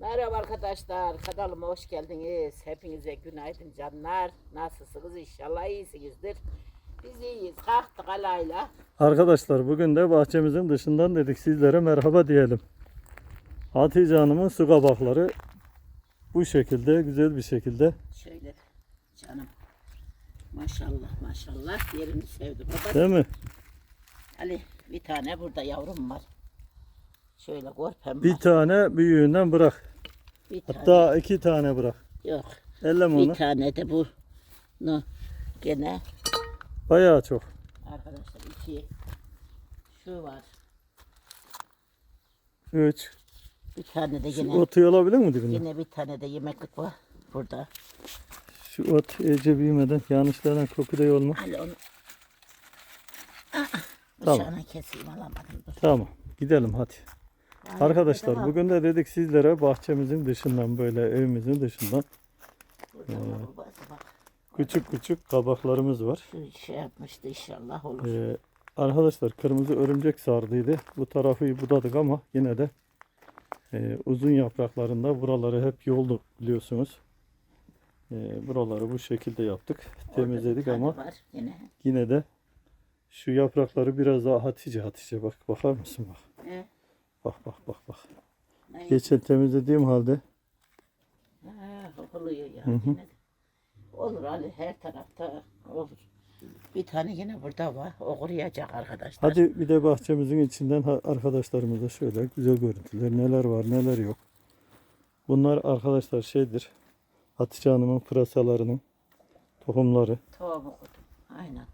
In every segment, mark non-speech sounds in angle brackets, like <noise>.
Merhaba arkadaşlar, kanalıma hoş geldiniz. Hepinize günaydın canlar. Nasılsınız? İnşallah iyisinizdir. Biz iyiyiz. Kalktık alayla. Arkadaşlar bugün de bahçemizin dışından dedik sizlere merhaba diyelim. Hatice Hanım'ın su kabakları bu şekilde güzel bir şekilde. Şöyle canım. Maşallah maşallah yerini sevdim. Baba, Değil mi? Ali bir tane burada yavrum var. Şöyle korpem Bir var. tane büyüğünden bırak. Bir tane. Hatta iki tane bırak. Yok. Elleme Bir onu. tane de bu. No. Gene Bayağı çok. arkadaşlar iki. Şu var. Üç. Bir tane de Şu yine. otu olabilir mi dibinde? Yine bir tane de yemeklik var burada. Şu ot iyice büyümeden yanlışlardan koku da yolma. Ali onu Tamam. bıçağına keseyim alamadım. Dur. Tamam. Gidelim hadi. Arkadaşlar bugün de dedik sizlere bahçemizin dışından böyle evimizin dışından bak. küçük küçük kabaklarımız var. Şu şey yapmıştı inşallah olur. Ee, arkadaşlar kırmızı örümcek sardıydı. Bu tarafı budadık ama yine de e, uzun yapraklarında buraları hep yolduk biliyorsunuz. E, buraları bu şekilde yaptık. Orada Temizledik ama yine. yine de şu yaprakları biraz daha Hatice Hatice bak bakar mısın bak. He, Bak bak bak bak. ne- Geçen temizlediğim halde Ha, oluyor ya. Hı hı. Yine de. Olur Ali her tarafta olur. Bir tane yine burada var. O kuruyacak arkadaşlar. hadi bir de bahçemizin içinden arkadaşlarımıza şöyle güzel görüntüler neler var neler yok. Bunlar arkadaşlar şeydir. Hatice Hanım'ın pırasalarının tohumları. Tohum okudum. Aynen.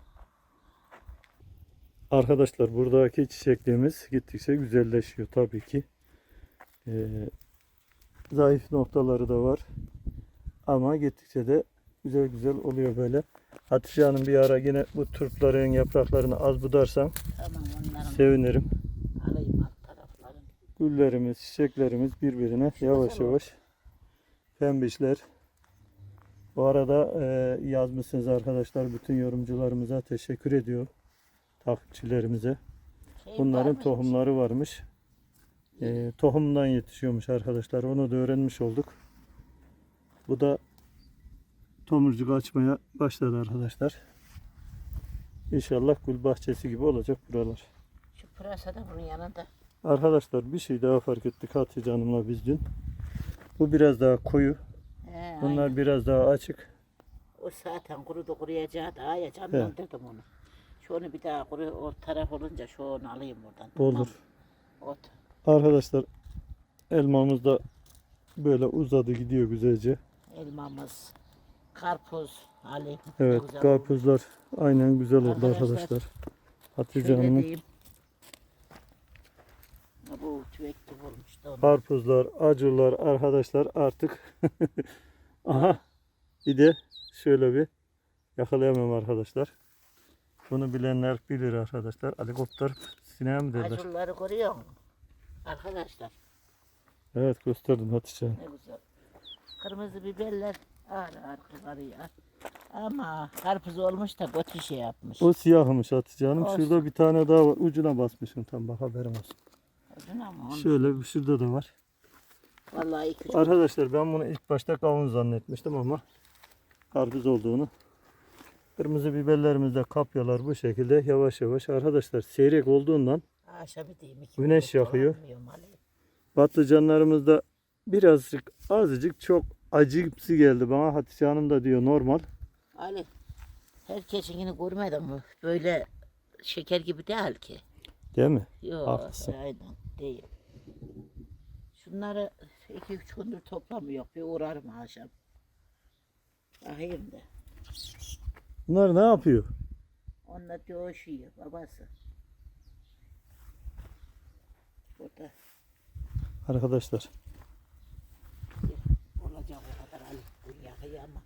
Arkadaşlar buradaki çiçekliğimiz gittikçe güzelleşiyor tabii ki. Ee, zayıf noktaları da var. Ama gittikçe de güzel güzel oluyor böyle. Hatice Hanım bir ara yine bu turpların yapraklarını az budarsan Tamam sevinirim. alayım alt taraflarını. Güllerimiz, çiçeklerimiz birbirine yavaş yavaş pembişler. Bu arada e, yazmışsınız arkadaşlar bütün yorumcularımıza teşekkür ediyor. Takipçilerimize. Şey Bunların tohumları varmış. Ee, tohumdan yetişiyormuş arkadaşlar. Onu da öğrenmiş olduk. Bu da tomurcuk açmaya başladı arkadaşlar. İnşallah gül bahçesi gibi olacak buralar. Şu pırasa da bunun yanında. Arkadaşlar bir şey daha fark ettik Hatice Hanım'la biz dün. Bu biraz daha koyu. He, Bunlar aynen. biraz daha açık. O zaten kurudu kuruyacağı da ya canlandırdım onu. Şunu bir daha kuru o taraf olunca şunu alayım buradan. tamam Olur. Ot. Arkadaşlar elmamız da böyle uzadı gidiyor güzelce. Elmamız, karpuz, Ali. Evet Güzel oldu. karpuzlar aynen güzel oldu Arkadaşlar, arkadaşlar. Hatice Şöyle Hanım'ın diyeyim. Ha, Bu tüvek gibi onu. Karpuzlar, acılar arkadaşlar artık <laughs> aha bir de şöyle bir yakalayamam arkadaşlar. Bunu bilenler bilir arkadaşlar. Helikopter sineğe mi derler? Acıları görüyor musun? Arkadaşlar Evet gösterdim Hatice. Hanım. ne güzel. Kırmızı biberler ağır ağır kızarıyor. Ama karpuz olmuş da kötü şey yapmış. O siyahmış Hatice Hanım. Olsun. Şurada bir tane daha var. Ucuna basmışım tam bak haberim olsun. Uzun ama onu. Şöyle bir şurada da var. Vallahi iki Arkadaşlar ben bunu ilk başta kavun zannetmiştim ama karpuz olduğunu. Kırmızı biberlerimiz de kapyalar bu şekilde yavaş yavaş. Arkadaşlar seyrek olduğundan Aşağı diyeyim. iki Güneş yakıyor. alamıyorum Ali. patlıcanlarımız da birazcık azıcık çok acımsı geldi bana. Hatice Hanım da diyor normal. Ali herkesinkini görmedim mi? Böyle şeker gibi değil ki. Değil mi? Yok Haklısın. aynen değil. Şunları iki üç gündür toplamıyor. Bir uğrarım akşam. Bakayım da. Bunlar ne yapıyor? Onunla dövüşüyor babası. Burada Arkadaşlar olacak o kadar yakıyor ama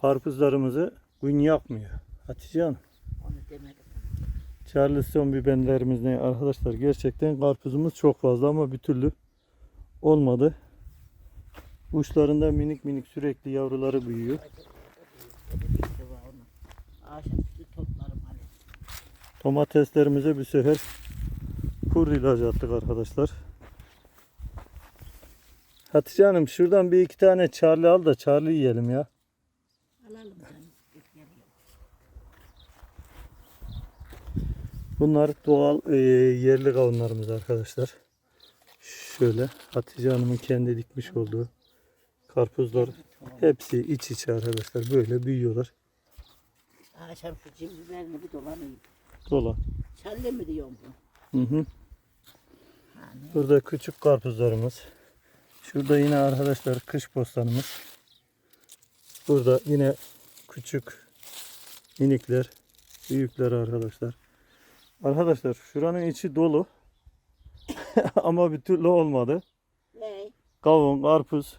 karpuzlarımızı gün yakmıyor. Hatice Hanım. onu demedim. Charleston biberlerimiz ne? Arkadaşlar gerçekten karpuzumuz çok fazla ama bir türlü olmadı. Uçlarında minik minik sürekli yavruları büyüyor. Acaba orada bir- bir şey var onun. Akşam üstü toplarım Ali. Domateslerimize bir sefer kur ilacı attık arkadaşlar. Hatice Hanım şuradan bir iki tane Charlie al da Charlie yiyelim ya. Alalım canım. Bunlar doğal e, yerli kavunlarımız arkadaşlar. Şöyle Hatice Hanım'ın kendi dikmiş olduğu karpuzlar hepsi iç içe arkadaşlar böyle büyüyorlar. Akşam şu cim biberini bir dolanayım. Dola. Çalle mi diyorum bu? Hı hı. Hani Burada küçük karpuzlarımız. Şurada yine arkadaşlar kış bostanımız. Burada yine küçük minikler, büyükler arkadaşlar. Arkadaşlar şuranın içi dolu. <laughs> Ama bir türlü olmadı. ne? Kavun, karpuz.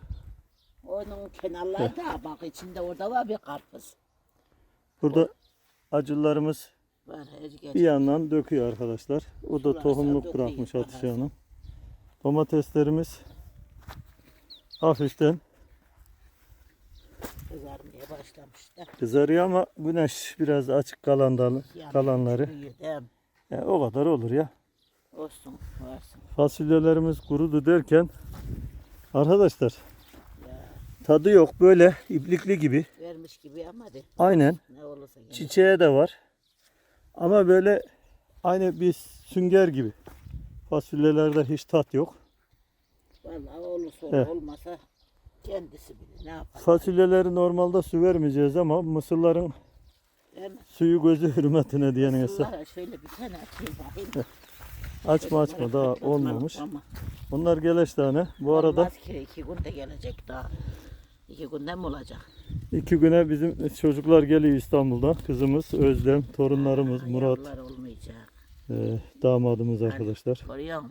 Onun kenarları da bak içinde orada var bir karpuz. Burada acılarımız Var Özge. bir yandan döküyor arkadaşlar. O da Sularsa tohumluk döküyor, bırakmış Hatice. Hanım. Domateslerimiz hafiften Kızarmaya başlamış da. kızarıyor ama güneş biraz açık kalanları, Yanıyor, kalanları çıkıyor, değil mi? Ya o kadar olur ya. Olsun varsın. Fasulyelerimiz kurudu derken arkadaşlar tadı yok böyle iplikli gibi. vermiş gibi ama de Aynen ne olursa gene. çiçeğe de var. Ama böyle aynı bir sünger gibi. Fasulyelerde hiç tat yok. Vallahi olursa olur Evet. olmasa kendisi bilir ne yapar. Fasulyeleri normalde su vermeyeceğiz ama mısırların suyu gözü <laughs> hürmetine hesap. Sıllara şöyle bir tane bakayım. Açma açma daha olmamış. Ama Onlar geleş tane. Bu arada Olmaz ki iki günde gelecek daha. İki günde mi olacak? iki güne bizim çocuklar geliyor İstanbul'dan. Kızımız Özlem, torunlarımız Murat, Yavrular olmayacak. e, damadımız arkadaşlar. Koruyor mu?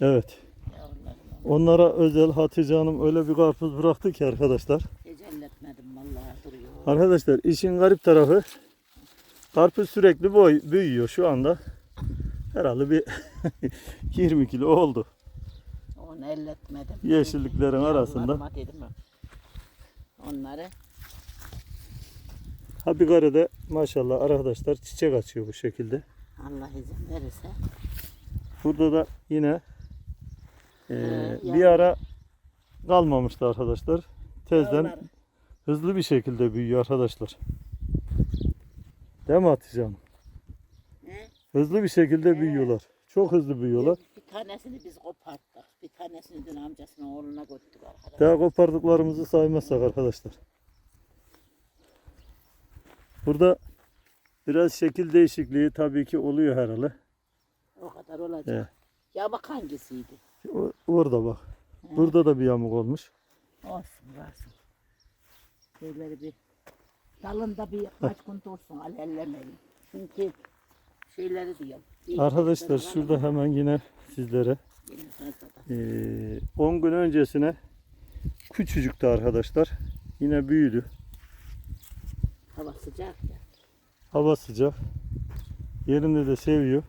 Evet. Yavrular Onlara özel Hatice Hanım öyle bir karpuz bıraktı ki arkadaşlar. Tecelletmedim vallahi duruyor. Arkadaşlar işin garip tarafı karpuz sürekli boy büyüyor şu anda. Herhalde bir <laughs> 20 kilo oldu. Onu elletmedim. Yeşilliklerin arasında. Yavrularıma dedim? Onları Ha bir karede maşallah arkadaşlar çiçek açıyor bu şekilde. Allah izin verirse. Burada da yine e, Ee, bir yani- ara kalmamıştı arkadaşlar. Tezden Yavrular. hızlı bir şekilde büyüyor arkadaşlar. Değil mi Hatice Hanım? Hızlı bir şekilde büyüyorlar. Çok hızlı büyüyorlar. Bir, bir tanesini biz koparttık. Bir tanesini dün amcasının oğluna götürdük arkadaşlar. Daha kopardıklarımızı saymazsak arkadaşlar. Burada biraz şekil değişikliği tabii ki oluyor herhalde. O kadar olacak. Evet. Ya bak hangisiydi? O- Orada bak. Burada da bir yamuk olmuş. Olsun varsın. Şeyleri bir dalında bir kaç gün dursun alellemeyin. Çünkü şeyleri diyorum. Arkadaşlar şurada hemen yine sizlere Yine fazladan. eee, 10 gün öncesine küçücüktü arkadaşlar. Yine büyüdü. Hava sıcak ya. Hava sıcak. Yerinde de seviyor.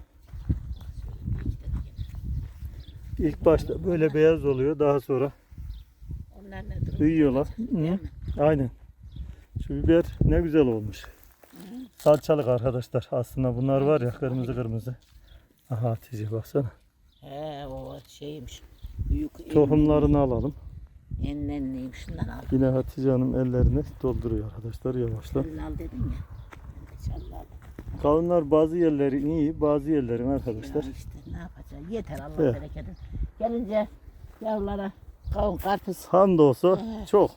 İlk başta böyle beyaz oluyor. Daha sonra Onlar ne durum? büyüyorlar. Hı. Aynen. Şu biber ne güzel olmuş. Salçalık arkadaşlar. Aslında bunlar var ya kırmızı kırmızı. Aha Hatice baksana. He o şeymiş. Büyük Tohumlarını alalım. Ennenliyim şundan al. Yine Hatice Hanım ellerini dolduruyor arkadaşlar yavaşla. Elini al dedim ya. Çalladım. Kavunlar bazı yerleri iyi, bazı yerlerin arkadaşlar. Ya işte ne yapacağız? Yeter Allah Evet. bereketin. Gelince yavrulara kavun karpuz. Hamdolsa Evet. çok.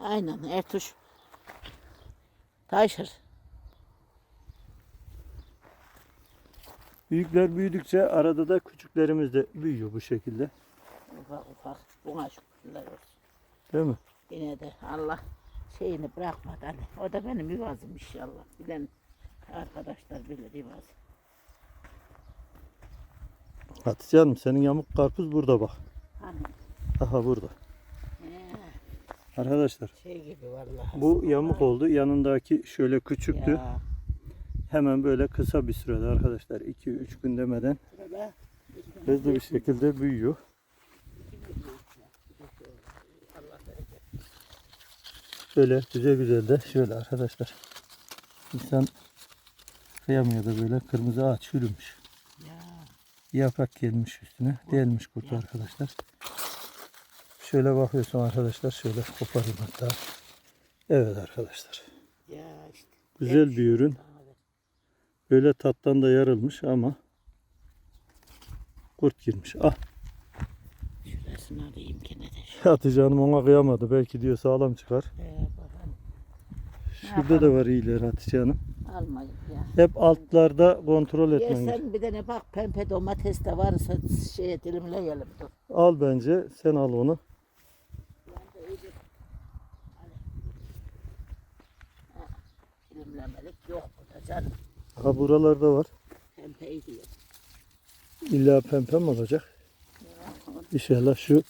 Aynen Ertuş. Taşır. Büyükler büyüdükçe arada da küçüklerimiz de büyüyor bu şekilde. Ufak ufak. Buna şükürler olsun. Değil mi? Yine de Allah şeyini bırakmadı hani. O da benim yuvazım inşallah. Bilen arkadaşlar bilir yuvaz. Hatice Hanım senin yamuk karpuz burada bak. Hani Aha burada. he, Arkadaşlar şey gibi vallahi. bu yamuk oldu. Yanındaki şöyle küçüktü. Ya, Hemen böyle kısa bir sürede arkadaşlar 2-3 gün demeden hızlı bir şekilde büyüyor. Şöyle güzel güzel de şöyle arkadaşlar. İnsan kıyamıyor da böyle kırmızı ağaç çürümüş. Ya, Yaprak gelmiş üstüne. Delmiş kurt arkadaşlar. Şöyle bakıyorsun arkadaşlar. Şöyle koparayım hatta. Evet arkadaşlar. Güzel bir ürün. Böyle tattan da yarılmış ama kurt girmiş. Ah Şurasını alayım gene de. Hatice Hanım ona kıyamadı. Belki diyor sağlam çıkar. Ee. Şurada da var iyiler Hatice Hanım. Almayın ya. Hep altlarda kontrol etmen. Yersen bir tane bak pembe domates de varsa şey dilimleyelim dur. Al bence. Sen al onu. De dilimlemelik yok burada canım. Ha buralarda var. Pembeyi diyor. İlla pembe mi olacak? İnşallah şu.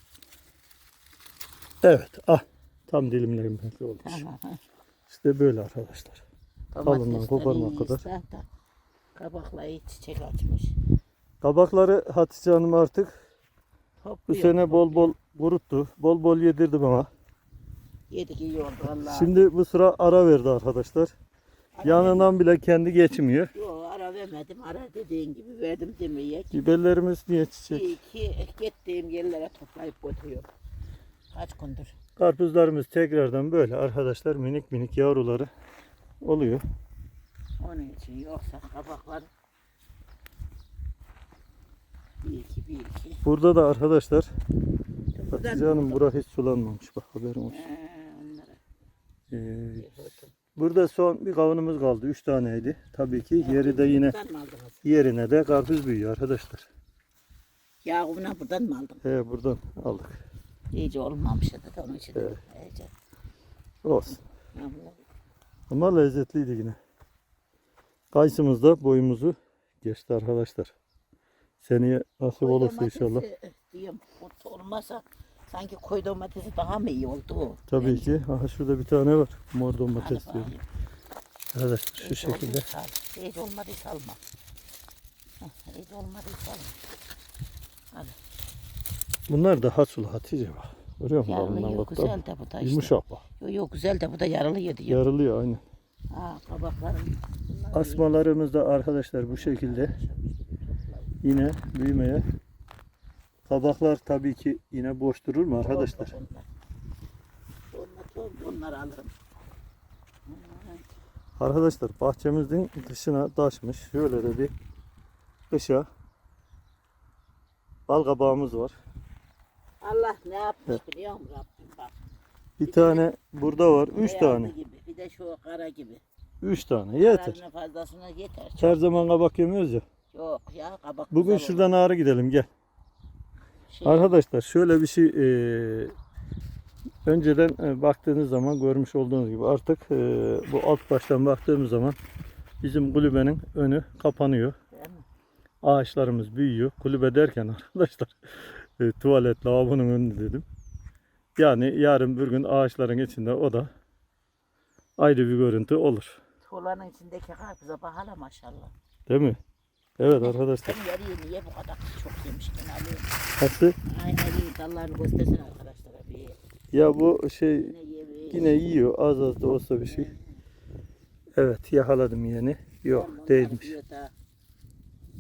Evet. Ah. Tam dilimlerim pembe olmuş. Tamam. İşte böyle arkadaşlar. Koparmak iyi kadar. zaten. Kabakla iyi çiçek açmış. Kabakları Hatice Hanım artık bu Topluyor, sene bol bol kuruttu. Bol bol yedirdi bana. Yedik iyi oldu vallahi. Şimdi bu sıra ara verdi arkadaşlar. Yanından bile kendi geçmiyor. Yok ara vermedim. Ara dediğin gibi verdim demeye. Biberlerimiz niye çiçek? İyi ki gittiğim yerlere toplayıp götürüyorum. Kaç gündür. Karpuzlarımız tekrardan böyle arkadaşlar minik minik yavruları oluyor. Onun için yoksa kabaklar bir iki bir iki. Burada da arkadaşlar Hatice Hanım bura hiç sulanmamış bak haberin olsun. Ee, onlara Ee. Burada son bir kavunumuz kaldı. Üç taneydi. Tabii ki yeri de yine Buradan mı aldınız? yerine de karpuz büyüyor arkadaşlar. Yağımına buradan mı aldın? He buradan aldık. İyice olmamış da onun için. Evet. İyice. Olsun. Yağmur- Ama lezzetliydi yine. Kayısımız da boyumuzu geçti arkadaşlar. Seneye nasip olursa inşallah. Diyorum, kurt olmasa sanki koy domatesi daha mı iyi oldu? Tabii Bence. ki. Aha şurada bir tane var. Mor domates diyorum. Arkadaşlar şu Hiç şekilde. olduysa al. Hiç olmadıysa alma. Heh, Hiç olmadıysa alma. Al. Bunlar da hasıl Hatice bak. Görüyor musun? Dalından yok bak, güzel de bu da işte. Yumuşak bak. Yok yok güzel de bu da yarılıyor diyor. Yarılıyor aynen. Ha kabaklarım. Asmalarımız da arkadaşlar bu şekilde yine büyümeye. Kabaklar tabii ki yine boş durur mu arkadaşlar? Onlar Bunları alırım. Arkadaşlar bahçemizin dışına taşmış. Şöyle de bir kışa bal kabağımız var. Allah ne yapmış Evet. biliyor musun Rabbim bak. Bir tane burada var. Üç tane. Gibi. Bir de şu kara gibi. Üç tane. Yeter. Kararına fazlasına yeter. Çok. Her zaman kabak yemiyoruz ya. Yok ya kabak Bugün şuradan ağrı gidelim gel. Şey, Arkadaşlar şöyle bir şey eee, önceden e, baktığınız zaman görmüş olduğunuz gibi artık e, bu alt baştan baktığımız zaman bizim kulübenin önü kapanıyor. Ağaçlarımız büyüyor. Kulübe derken <laughs> arkadaşlar e, tuvalet lavabonun önü dedim. Yani yarın bir gün ağaçların içinde o da ayrı bir görüntü olur. Tuğlanın içindeki karpuza bak hala maşallah. Değil mi? Evet arkadaşlar. Sen yarıyı niye bu kadar çok yemiştin Ali? Nasıl? Ay Ali dallarını göstersene arkadaşlara bir. Ya bu şey Yine yemiş. Yine yiyor az az da olsa bir şey. Evet yakaladım yeni. Yok Onlar değilmiş. da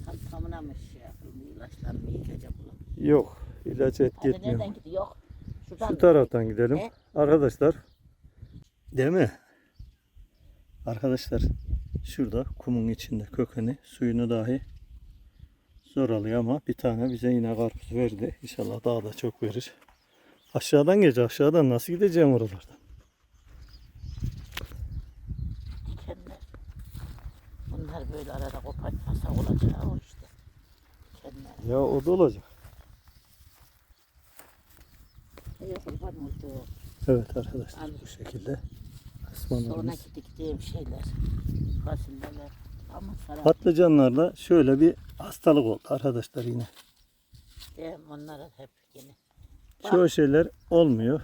Tam tamına mı şey yapayım ilaçlarımı yiyeceğim bunu. Yok ilaç et Hadi gitmiyor. nereden gidiyor? Şuradan Şu mı? taraftan gidelim. He? Arkadaşlar. Değil mi? Arkadaşlar şurada kumun içinde kökeni suyunu dahi zor alıyor ama bir tane bize yine karpuz verdi. İnşallah daha da çok verir. Aşağıdan gece aşağıdan nasıl gideceğim oralardan? Dikenler. Bunlar böyle arada kopartmasa olacağı o işte. Dikenler. Ya o da olacak. Evet arkadaşlar bu şekilde. Sonraki diktiğim şeyler. Fasulyeler. Ama Patlıcanlarla şöyle bir hastalık oldu arkadaşlar yine. diyeyim onlara hep yine. Çoğu şeyler olmuyor.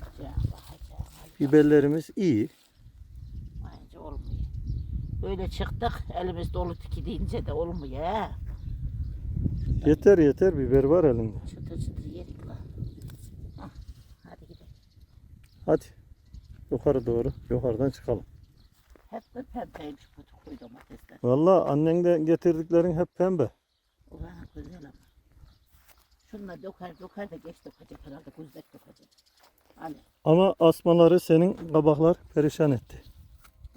Bakacağım, bakacağım. Biberlerimiz iyi. Bence olmuyor. Böyle çıktık elimiz dolu tiki deyince de olmuyor ha. Yeter yeter biber var elinde. Çıtır çıtır yedik la. Hah, hadi gidelim. Hadi yukarı doğru yukarıdan çıkalım. Hep de pembeymiş bu koy domatesler. Vallahi annenden getirdiklerin hep pembe. O bana güzel ama. Şununla döker döker de geç dökecek herhalde kuzlek dökecek. Hani Ama asmaları senin kabaklar perişan etti.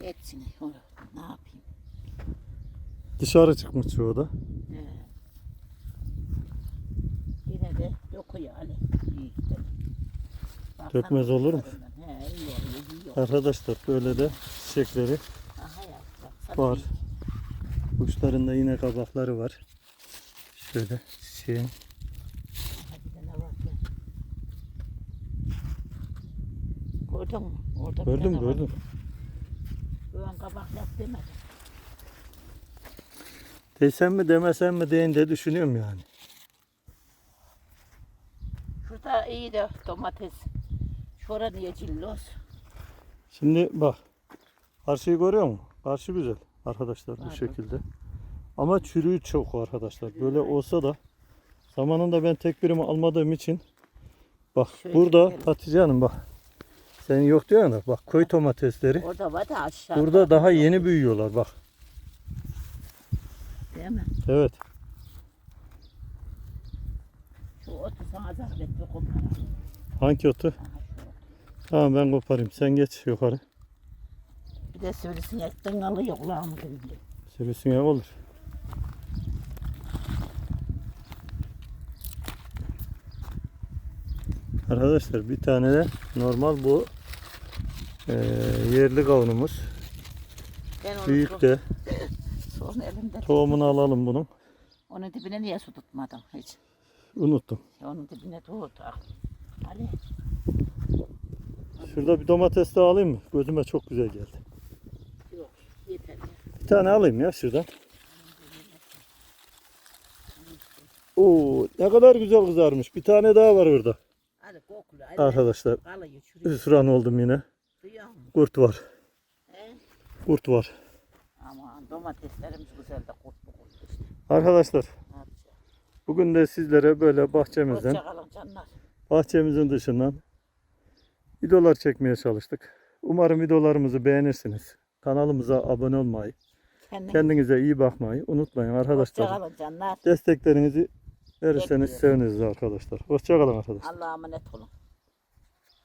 hepsini onu ne yapayım. Dışarı çıkmış çoğu da. He. Yine de dokuyor Ali. İyi gidelim. Baksana Dökmez olur mu? kuşlarından. He iyi oluyor iyi oluyor. Arkadaşlar böyle de çiçekleri Aha ya baksana. var. Kuşların da yine kabakları var. Şöyle çiçeğin. Aha bir ya. Gördün mü? Orada bir Gördüm tane var. gördüm. Ön kabak yap demedim. Desem mi demesem mi deyin de düşünüyorum yani. Şurada iyi de domates. Şura niye cillos? Şimdi bak. Karşıyı görüyor musun? Karşı güzel arkadaşlar bu şekilde. Ama çürüğü çok arkadaşlar. Böyle olsa da zamanında ben tek birimi almadığım için bak Şöyle burada gidelim. Hatice Hanım bak. Sen yok diyorsun da bak koy domatesleri. Orada var da aşağıda. Burada daha yeni büyüyorlar bak. Değil mi? Evet. Şu otu sana zahmet bir. Hangi otu. Tamam ben koparayım. Sen geç yukarı. Bir de söylesin etten alıyor dibinde. Sürüsün ya olur. Arkadaşlar bir tane de normal bu eee, yerli kavunumuz. Ben onu Büyük de <laughs> Sonra elimde. tohumunu alalım bunun. Onun dibine niye su tutmadım hiç? Unuttum. Onun dibine tut. ah. Ali. Şurada bir domates daha alayım mı? Gözüme çok güzel geldi. Yok yeter ya. Bir tane alayım ya şuradan. Oo ne kadar güzel kızarmış. Bir tane daha var orada. Ali kokulu. Ali. Arkadaşlar hüsran oldum yine. Kurt var. He? Kurt var. Aman domateslerimiz güzel de kurtlu kurtlu işte. Arkadaşlar bugün de sizlere böyle bahçemizden, bahçemizin dışından videolar çekmeye çalıştık. Umarım videolarımızı beğenirsiniz. Kanalımıza abone olmayı, Kendinize kendinize iyi bakmayı unutmayın arkadaşlar. Hoşçakalın canlar. Desteklerinizi verirseniz Bekliyoruz. seviniriz arkadaşlar. Hoşçakalın arkadaşlar. Allah'a emanet olun.